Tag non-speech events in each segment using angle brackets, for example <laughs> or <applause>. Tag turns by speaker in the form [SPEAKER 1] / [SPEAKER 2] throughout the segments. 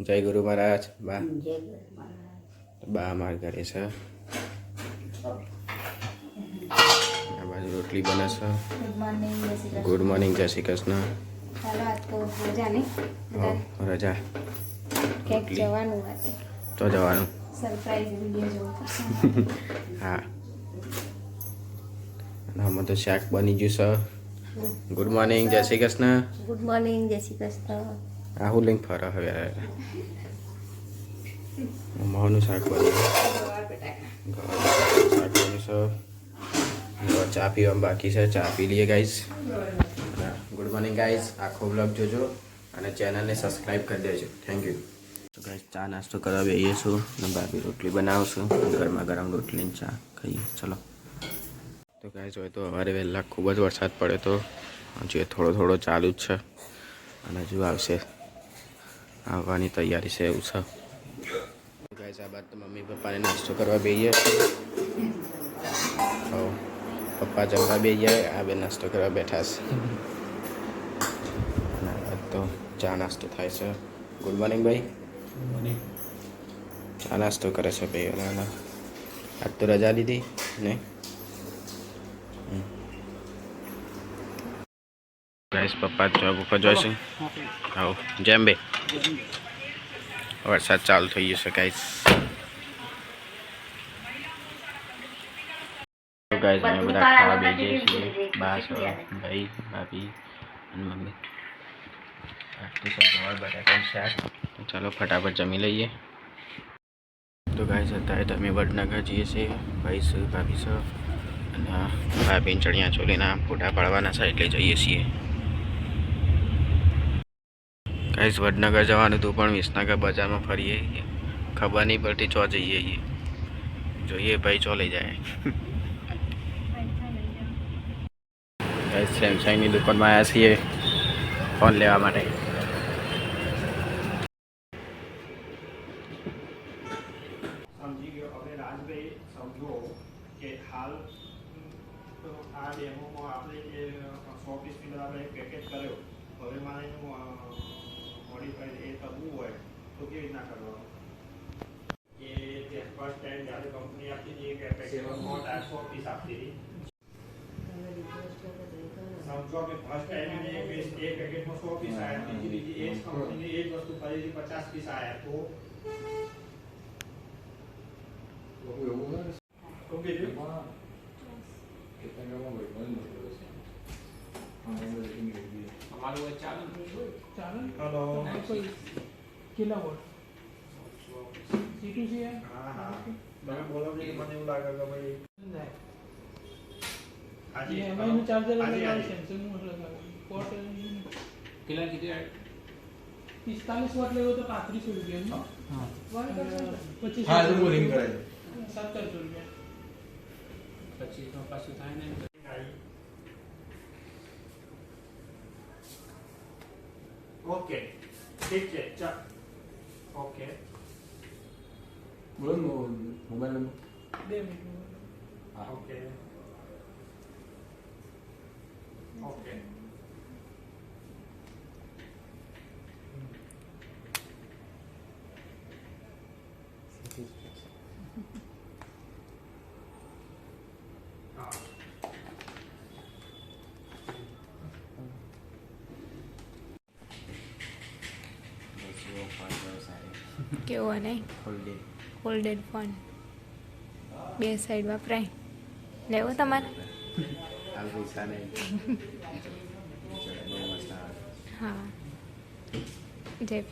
[SPEAKER 1] જય ગુરુ મહારાજ. બા. બા અમારા ઘરે છે. આ બાજુ રોટલી બને છે.
[SPEAKER 2] ગુડ મોર્નિંગ જય શ્રી કૃષ્ણ. રજા
[SPEAKER 1] તો. જવાનું. <laughs> હા. આમાં તો શાક બની ગયું છે. ગુડ મોર્નિંગ જય શ્રી કૃષ્ણ.
[SPEAKER 2] ગુડ મોર્નિંગ જય શ્રી કૃષ્ણ.
[SPEAKER 1] હું લઈને ફરો હવે. મહોનું શાક બન્યું શાક ચા પીવામાં બાકી છે. ચા પી લઈએ ગાઈઝ ગુડ મોર્નિંગ ગાઈઝ આખો બ્લોગ જોજો અને ચેનલને સબસ્ક્રાઈબ કરી દેજો. થેન્ક યુ તો ગાઈઝ ચા નાસ્તો કરવા બેસીએ છું અને બાકી રોટલી બનાવશું. ગરમા ગરમ રોટલી ચા ખાઈએ. ચલો. તો ગાઈઝ હોય તો સવારે વહેલા ખૂબ જ વરસાદ પડ્યો તો હજુ થોડો થોડો ચાલુ જ છે. અને હજુ આવશે. આવવાની તૈયારી છે એવું છે. ગાઈઝ આ બાદ તો મમ્મી પપ્પાને નાસ્તો કરવા બેહીએ. પપ્પા જમવા બે ગયા આ બે નાસ્તો કરવા બેઠા છે. તો ચા નાસ્તો થાય છે. ગુડ મોર્નિંગ ભાઈ. ચા નાસ્તો કરે છે ભાઈ આજ તો રજા લીધી ને ગાઈસ, પપ્પા જોબ ઉપર જોઈશે. આવો, જેમ બે. વરસાદ ચાલુ થઈ ગયો છે, ગાઈસ. ગાઈસ, અમે બધા ખાવા બેસીએ છીએ. બા ભાઈ, ભાભી અને ચાલો ફટાફટ જમી લઈએ. તો ગાઈસ, અત્યારે તમે વડનગર જઈએ છીએ. ભાઈ સર ભાભી સર અને ભાભીને ચણિયા ચોલીના ફોટા પાડવાના છે, એટલે જઈએ છીએ. ગાઈસ, વડનગર જવાનું હતું પણ વિસનગર બજારમાં ફરીએ ખબર નહીં પડતી ચો જઈએ છીએ. જોઈએ ભાઈ ચો લઈ જાય. સેમસંગની દુકાનમાં આવ્યા છીએ ફોન લેવા માટે.
[SPEAKER 3] આપણે પેકેજ કર્યો, હવે મારે मॉडिफाइड ए तब वो है तो ये ना करवाओ ये फ़र्स्ट टाइम ज़्यादा कंपनी आपकी दिए गए package not as for piece आपकी समझो कि फ़र्स्ट टाइम में एक एक पैकेट में 100 पीस आया तीसरी लीजिए एक कंपनी ने एक वस्तु खरीदी 50 पीस आया तो ओके जी कितने का मोबाइल हमारे वो चालू
[SPEAKER 4] चारण हेलो किलोवाट C2C है?
[SPEAKER 3] हाँ हाँ। मैंने बोला कि मैंने लगा हाँ। का भाई। आज ये
[SPEAKER 4] मैं चार्जर। लगा
[SPEAKER 3] सैमसंग
[SPEAKER 4] में।
[SPEAKER 3] लगा
[SPEAKER 4] पोर्ट किला किती
[SPEAKER 5] आहे पिस्तालीस
[SPEAKER 4] वाट हाँ, लेवो तो पात्रीस रुपये हाँ।
[SPEAKER 6] पच्चीस हाँ तो बोरिंग
[SPEAKER 4] करायचं सत्तर
[SPEAKER 5] रुपये। पच्चीस पाचशे थाय नाही।
[SPEAKER 3] OK. Take it. OK. Bữa
[SPEAKER 6] ngồi một bên
[SPEAKER 4] luôn. Bên
[SPEAKER 3] mình. Ah. OK. OK.
[SPEAKER 2] કેવો નહીં? ફોલ્ડેડ ફોન બે સાઈડ વપરાય. લેવો તમારે? <laughs> હા. જે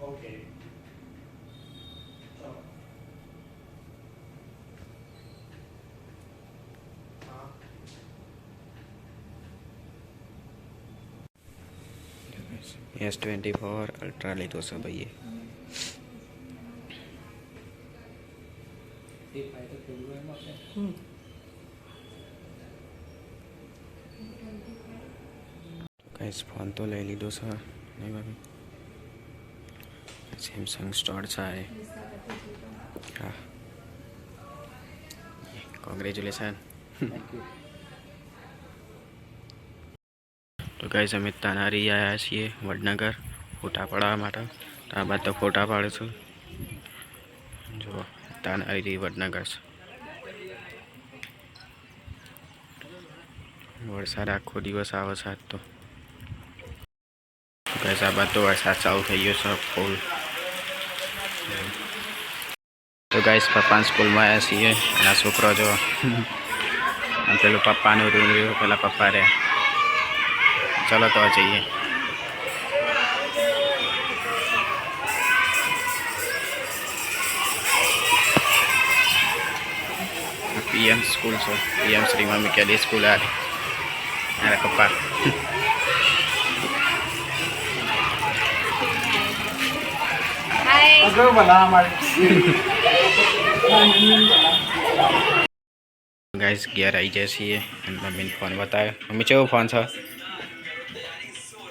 [SPEAKER 1] okay S
[SPEAKER 5] twenty four, ultra ले दो
[SPEAKER 1] सब भैया। इस फ़ोन तो ले ली दो सर नहीं भाभी। सैमसंग स्टोर सा है।
[SPEAKER 5] हाँ कॉन्ग्रेचुलेसन
[SPEAKER 1] તો ગાઈસ, અમે તાનારી આવ્યા છીએ વડનગર, ફોટા પાડવા માટે. ત્યાર બાદ તો ફોટા પાડીશું જો, તાનારી વડનગર. છે વરસાદ આખો દિવસ છે આજ તો. આ બાદ તો વરસાદ ચાલુ થઈ ગયો છે ફૂલ તો ગાઈસ, પપ્પાની સ્કૂલમાં આવ્યા છીએ. એના આ છોકરો જો, <laughs> પેલું પપ્પાનું રૂમ રહ્યું, પેલા પપ્પા રહ્યા. चला तो चाहिए PM school so PM Shri mummy के लिए स्कूल आ
[SPEAKER 6] रही मेरा पप्पा
[SPEAKER 1] गाइस ग्यारह आई जैसी है। मम्मी ने फ़ोन बताया। मम्मी चो फ़ोन था